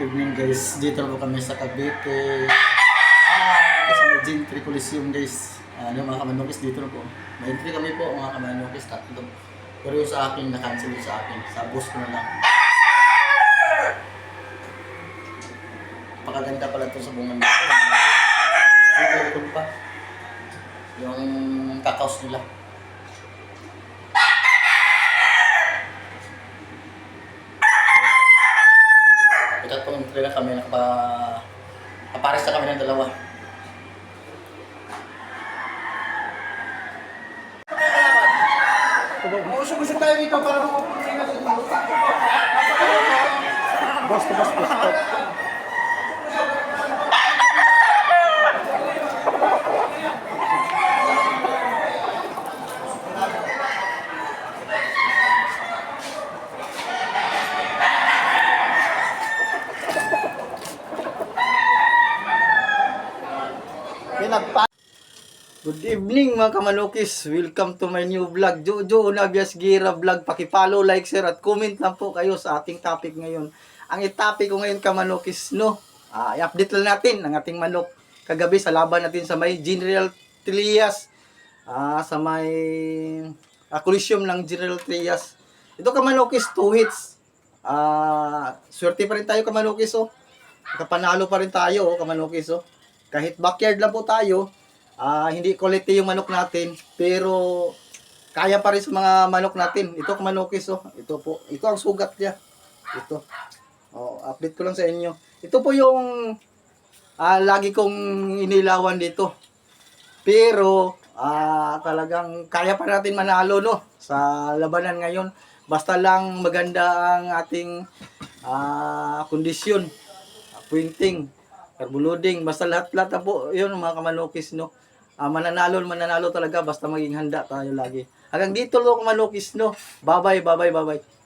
evening guys. Dito po kami sa Cavite. Ah, sa may Gentry Coliseum guys. Ano mga kamanukis dito na po. May entry kami po mga kamanukis tatlo. Pero yung sa akin, na-cancel yung sa akin. Sa bus ko na lang. Pakaganda pala ito sa bunga nito. Siguro pa. Yung kakaos nila. Entry na kami, nakapa... Kapares na kami ng dalawa. Usog-usog tayo dito para makupunin na sa Basta, basta, basta. Pinagpa Good evening mga kamanukis. Welcome to my new vlog. Jojo Unabias Gira vlog. Pakipollow, like, share at comment lang po kayo sa ating topic ngayon. Ang topic ko ngayon kamanukis, no? Ah, i-update lang natin ang ating manok kagabi sa laban natin sa may General Trias. Ah, sa may ah, Coliseum ng General Trias. Ito kamanukis, two hits. Ah, swerte pa rin tayo kamanukis, oh. Nakapanalo pa rin tayo, oh, kamanukis, oh. Kahit backyard lang po tayo, Ah, hindi quality yung manok natin, pero kaya pa rin sa mga manok natin. Ito manokis oh. Ito po. Ito ang sugat niya. Ito. Oh, update ko lang sa inyo. Ito po yung ah, lagi kong inilawan dito. Pero ah, talagang kaya pa natin manalo no sa labanan ngayon. Basta lang maganda ang ating ah, kondisyon. Ah, Pointing, carbo-loading, basta lahat-lahat po, yun mga kamanokis, no? Ah, mananalo, mananalo talaga, basta maging handa tayo lagi. Hanggang dito, lo kamanokis, no? Bye-bye, bye-bye, bye-bye.